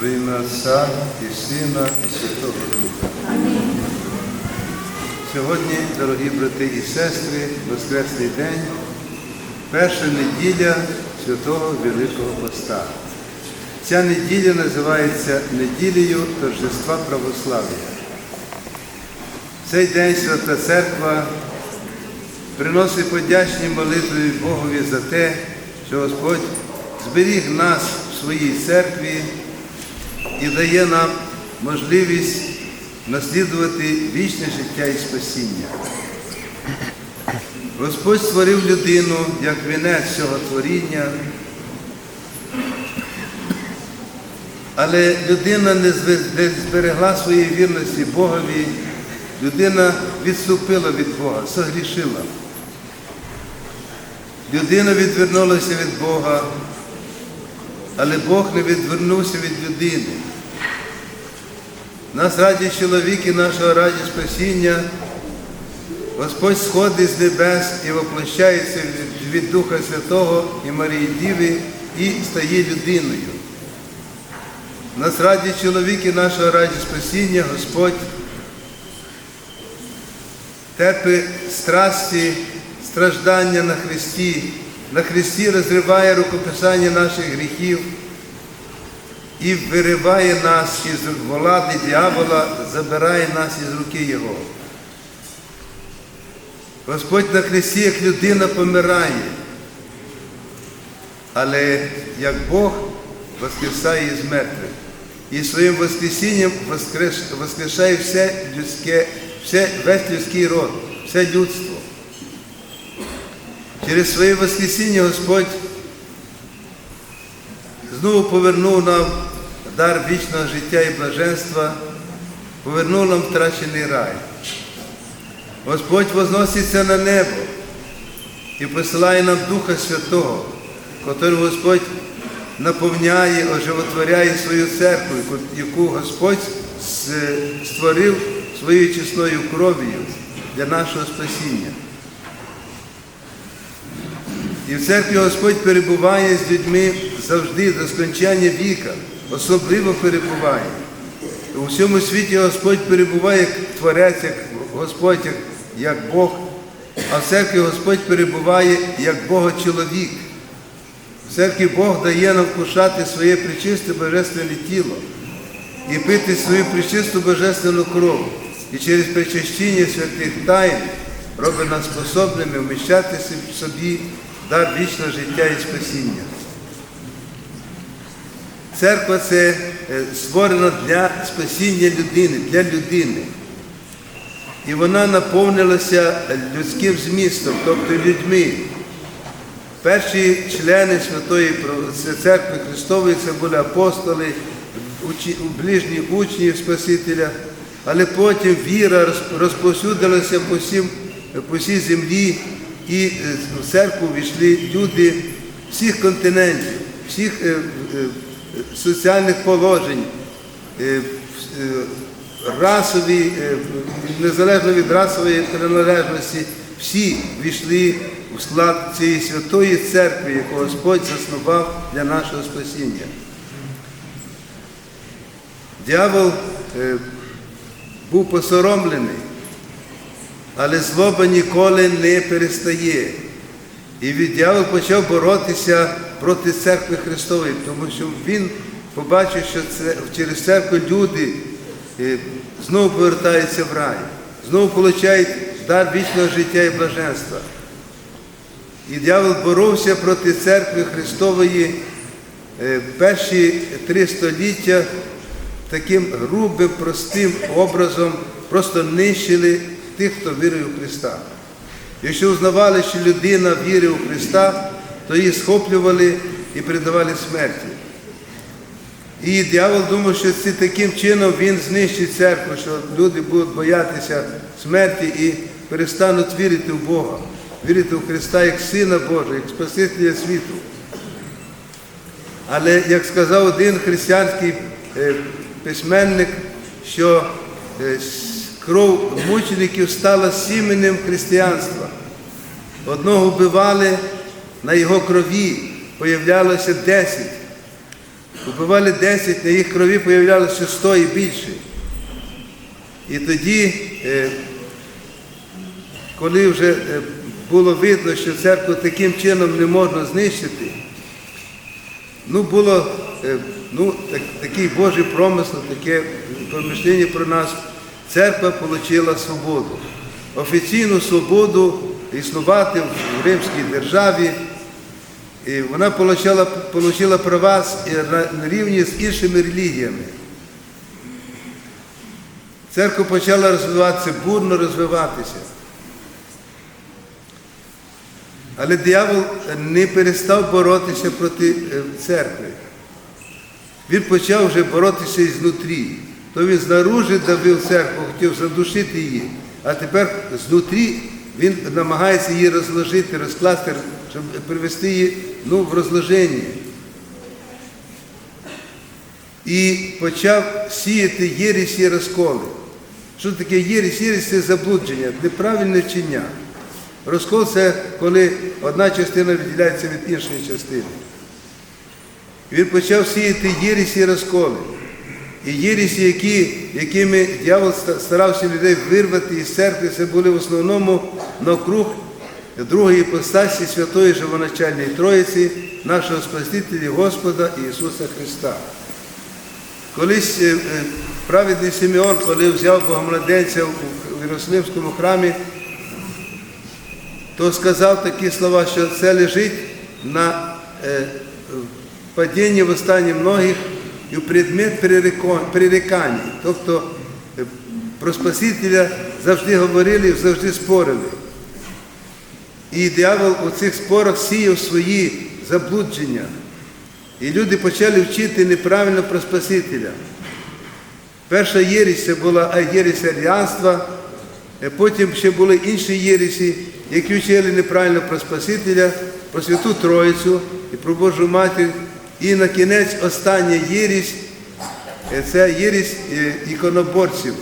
Во ім'я Отця і Сина, і Святого Духа. Сьогодні, дорогі брати і сестри, Воскресний день, перша неділя Святого Великого Поста. Ця неділя називається неділею торжества православ'я. В цей день Свята Церква приносить подячні молитви Богові за те, що Господь зберіг нас в своїй церкві і дає нам можливість наслідувати вічне життя і спасіння. Господь створив людину як вінець цього творіння, але людина не зберегла своєї вірності Богові, людина відступила від Бога, согрішила. Людина відвернулася від Бога, але Бог не відвернувся від людини. Нас раді чоловік і нашого раді спасіння, Господь сходить з небес і воплощається від, Духа Святого і Марії Діви і стає людиною. Нас раді чоловік і нашого раді спасіння, Господь терпить страсті, страждання на Христі, на Христі розриває рукописання наших гріхів і вириває нас із влади дьявола, забирає нас із руки Його. Господь на Христі, як людина помирає, але як Бог воскресає із мертвих. І своїм Воскресінням воскрешає все людське, все, весь людський род, все людство. Через своє Воскресіння Господь знову повернув нам дар вічного життя і блаженства, повернув нам втрачений рай. Господь возноситься на небо і посилає нам Духа Святого, котрим Господь наповняє, оживотворяє свою церкву, яку Господь створив своєю чесною кров'ю для нашого спасіння. І в церкві Господь перебуває з людьми завжди до скончання віка, особливо перебуває. У всьому світі Господь перебуває як Творець, як Господь, як, як Бог, а в церкві Господь перебуває як Бога-чоловік. В церкві Бог дає нам вкушати своє причисте божественне тіло і пити свою причисту божественну кров. І через причащення святих тайн робить нас способними вміщати собі дар вічного життя і спасіння. Церква це е, створена для спасіння людини, для людини. І вона наповнилася людським змістом, тобто людьми. Перші члени Святої Церкви Христової це були апостоли, ближні учні Спасителя, але потім віра розповсюдилася по, всій землі, і е, в церкву війшли люди всіх континентів, всіх е, е, соціальних положень, расові, незалежно від расової приналежності, всі війшли у склад цієї святої церкви, яку Господь заснував для нашого спасіння. Дьявол е, був посоромлений, але злоба ніколи не перестає. І від дьявол почав боротися проти церкви Христової, тому що він побачив, що це, через церкву люди е, знову повертаються в рай, знову отримують дар вічного життя і блаженства. І дьявол боровся проти церкви Христової е, перші три століття таким грубим, простим образом просто нищили тих, хто вірує у Христа. Якщо узнавали, що людина вірить у Христа, то її схоплювали і передавали смерті. І диявол думав, що таким чином він знищить церкву, що люди будуть боятися смерті і перестануть вірити в Бога, вірити в Христа як Сина Божого, як Спасителя світу. Але як сказав один християнський е, письменник, що е, кров мучеників стала сіменем християнства. Одного вбивали, на його крові появлялося десять. Убивали 10, на їх крові появлялося 100 і більше. І тоді, е, коли вже е, було видно, що церкву таким чином не можна знищити, ну було е, ну, так, такий Божий промисел, таке помишлення про нас. Церква отримала свободу. Офіційну свободу існувати в Римській державі. І вона отримала, права на- на рівні з іншими релігіями. Церква почала розвиватися, бурно розвиватися. Але диявол не перестав боротися проти е, церкви. Він почав вже боротися ізнутрі. То він знаружи давив церкву, хотів задушити її, а тепер знутрі він намагається її розложити, розкласти, щоб привести її ну, в розложення. І почав сіяти єресі і розколи. Що таке єресь? Єресь – це заблудження, неправильне вчення. Розкол це коли одна частина відділяється від іншої частини. Він почав сіяти єресі і розколи. І єресі, які, якими дьявол старався людей вирвати із церкви, це були в основному навкруг другої іпостасі Святої Живоначальної Троїці, нашого Спасителя Господа Ісуса Христа. Колись е, е, праведний Симеон, коли взяв Богомладенця у Єрусалимському храмі, то сказав такі слова, що це лежить на е, падінні в останні многих і в предмет перереко- Тобто е, про Спасителя завжди говорили і завжди спорили. І диявол у цих спорах сіяв свої заблудження. І люди почали вчити неправильно про Спасителя. Перша єресь це була єресь аріанства, е, потім ще були інші єресі, які вчили неправильно про Спасителя, про Святу Троїцю і про Божу Матір. І на кінець остання єресь е, це єресь е, іконоборців,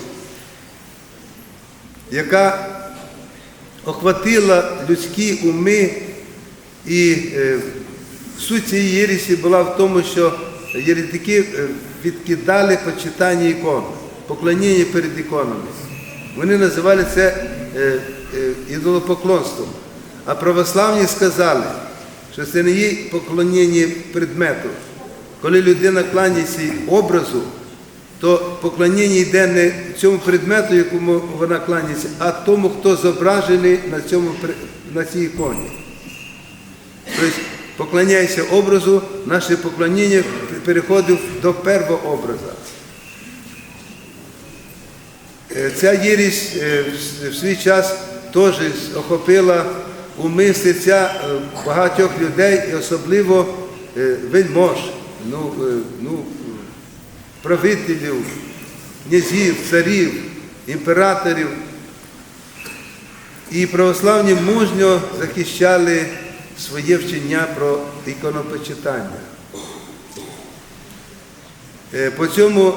яка охватила людські уми і е, суть цієї єресі була в тому, що єретики е, відкидали почитання ікон, поклоніння перед іконами. Вони називали це ідолопоклонством. А православні сказали, що це не є поклоніння предмету. Коли людина кланяється образу, то поклоніння йде не цьому предмету, якому вона кланяється, а тому, хто зображений на, цьому, на цій іконі. Тобто поклоняйся образу, наше поклоніння переходить до первого образа. Е, Ця єрість е, в свій час теж охопила уми серця е, багатьох людей і особливо е, вельмож, ну, е, ну, правителів, князів, царів, імператорів. І православні мужньо захищали своє вчення про іконопочитання. По, цьому,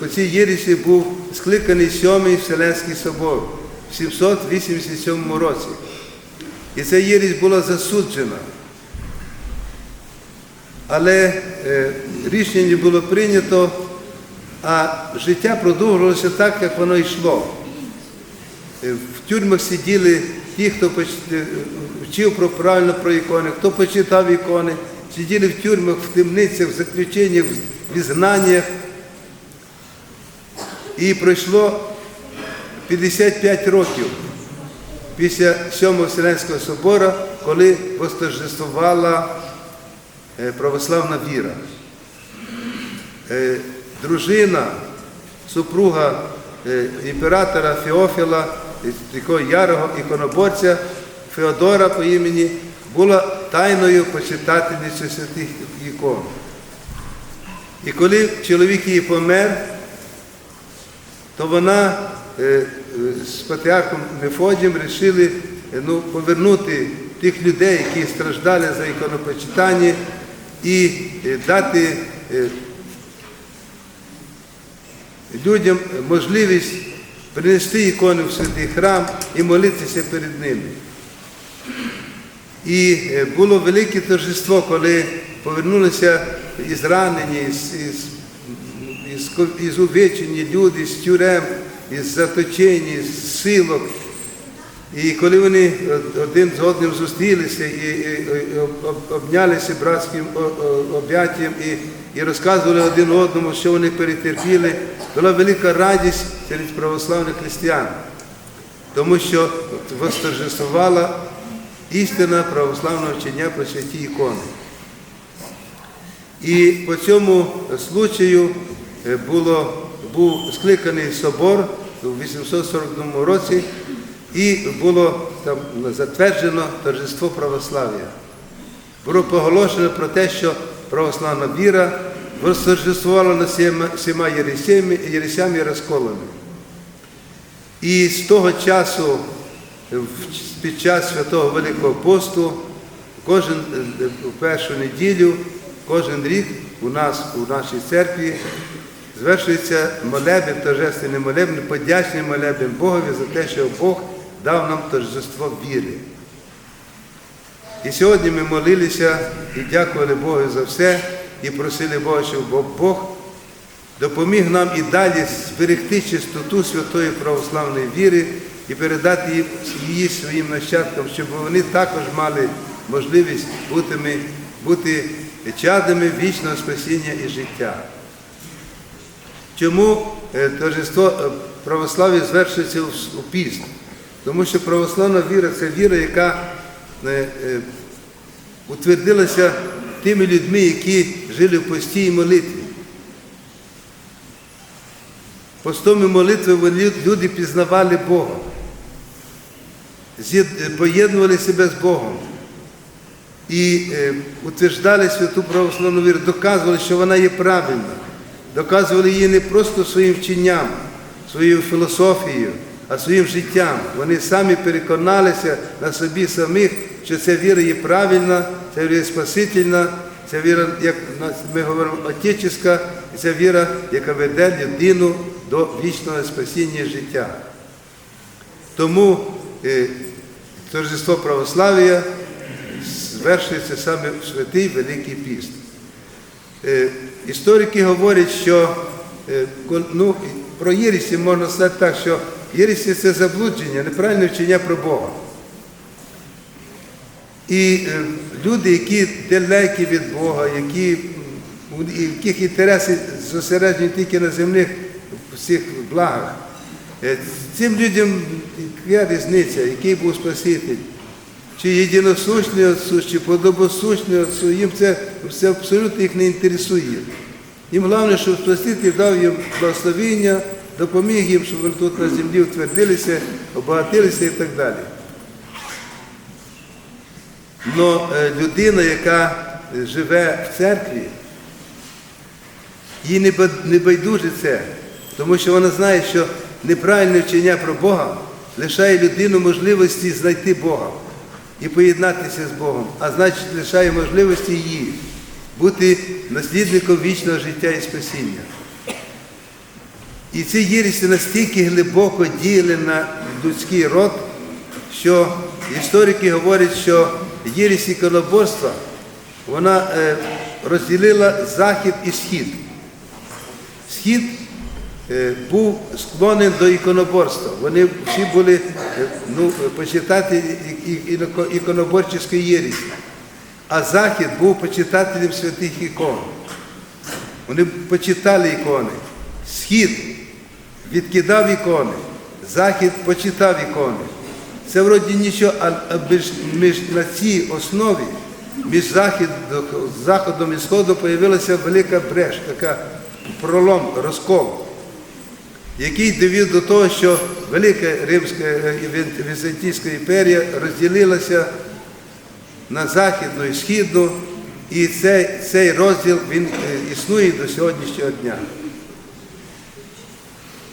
по цій єресі був скликаний Сьомий Вселенський собор в 787 році. І ця єресь була засуджена. Але рішення було прийнято, а життя продовжувалося так, як воно йшло. В тюрмах сиділи ті, хто вчив про правильно про ікони, хто почитав ікони, сиділи в тюрмах, в темницях, в заключеннях, в ізгнаннях. І пройшло 55 років після Сьомого Вселенського собору, коли восторжествувала е, православна віра. Е, Дружина, супруга е, імператора Феофіла, такого ярого іконоборця Феодора по імені, була тайною почитательницею святих ікон. І коли чоловік її помер, то вона з патріархом Мефодієм вирішили ну, повернути тих людей, які страждали за іконопочитання, і е, дати е, людям можливість принести ікони в святий храм і молитися перед ними. І е, було велике торжество, коли повернулися із ранені, із, із, із, із увечені люди, з тюрем, із заточені, з силок. І коли вони один з одним зустрілися і, і- і об- об- обнялися братським об'яттям і, і розказували один одному, що вони перетерпіли, була велика радість серед православних християн, тому що восторжествувала істина православного вчення про святі ікони. І по цьому случаю е, було, був скликаний собор у 842 році, і було там затверджено торжество православ'я. Було поголошено про те, що православна віра восторжествувала над всіма- єресями, і розколами. І з того часу, під час Святого Великого посту, кожен е, першу неділю, кожен рік у нас, у нашій церкві, звершується молебен, торжественний молебен, подячний молебен Богові за те, що Бог дав нам торжество віри. І сьогодні ми молилися і дякували Богу за все, і просили Бога, щоб Бог допоміг нам і далі зберегти чистоту святої православної віри і передати її- своїм нащадкам, щоб вони також мали можливість бути, бути чадами вічного спасіння і життя. Чому е, торжество е, православ'я звершується у піст? Тому що православна віра це віра, яка е, утвердилася тими людьми, які жили в постій молитві. Постом і молитви люди пізнавали Бога, поєднували себе з Богом і утверждали святу православну віру, доказували, що вона є правильна, доказували її не просто своїм вченням, своєю філософією, а своїм життям. Вони самі переконалися на собі самих, що ця віра є правильна, ця віра є спасительна, ця віра, як ми говоримо, отеческа, і ця віра, яка веде людину до вічного спасіння життя. Тому е, торжество православ'я звершується саме в святий Великий Піст. Історики говорять, що е, ну, про єресі можна сказати так, що єресі це заблудження, неправильне вчення про Бога. І е, люди, які далекі від Бога, які, у яких інтереси зосереджені тільки на земних всіх благах, е, цим людям яка різниця, який був Спаситель, чи єдиносущний Отцу, чи подобосущний Отцу, їм це, це абсолютно їх не інтересує. Їм головне, щоб Спаситель дав їм благословіння, допоміг їм, щоб вони тут на землі утвердилися, обагатилися і так далі. Но е, людина, яка е, живе в церкві, їй не байдуже це, тому що вона знає, що неправильне вчення про Бога лишає людину можливості знайти Бога і поєднатися з Богом, а значить лишає можливості її бути наслідником вічного життя і спасіння. І ці єресі настільки глибоко діяли на людський род, що історики говорять, що єресь іконоборства вона е, розділила захід і схід. Схід був склонен до іконоборства. Вони всі були е, ну, почитати іконоборчої єресі. А Захід був почитателем святих ікон. Вони почитали ікони. Схід відкидав ікони, Захід почитав ікони. Це вроді нічого, а між, між, на цій основі між захід, заходом і сходом з'явилася велика бреш, така пролом, розкол, який довів до того, що Велика Римська е, Візантійська імперія розділилася на західну і східну, і цей, цей розділ він е, існує до сьогоднішнього дня.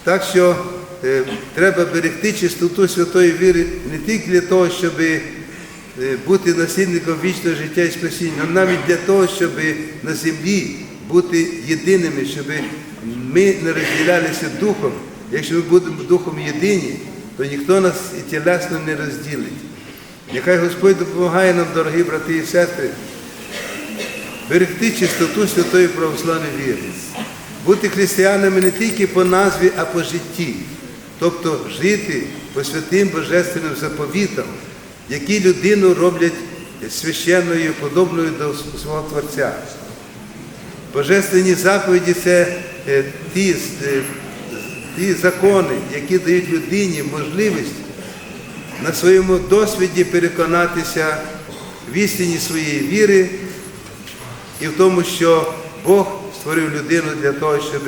Так що е, треба берегти чистоту святої віри не тільки для того, щоб е, бути наслідником вічного життя і спасіння, але навіть для того, щоб на землі бути єдиними, щоб ми не розділялися духом. Якщо ми будемо духом єдині, то ніхто нас і тілесно не розділить. Нехай Господь допомагає нам, дорогі брати і сестри, берегти чистоту святої православної віри, бути християнами не тільки по назві, а по житті, тобто жити по святим божественним заповітам, які людину роблять священною, подобною до свого Творця. Божественні заповіді це ті, е, ті закони, які дають людині можливість на своєму досвіді переконатися в істині своєї віри і в тому, що Бог створив людину для того, щоб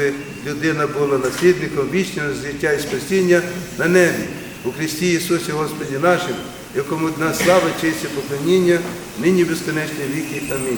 людина була наслідником вічного життя і спасіння на небі у Христі Ісусі Господі нашим, якому від нас слава, честь і поклоніння, нині безконечні віки. Амінь.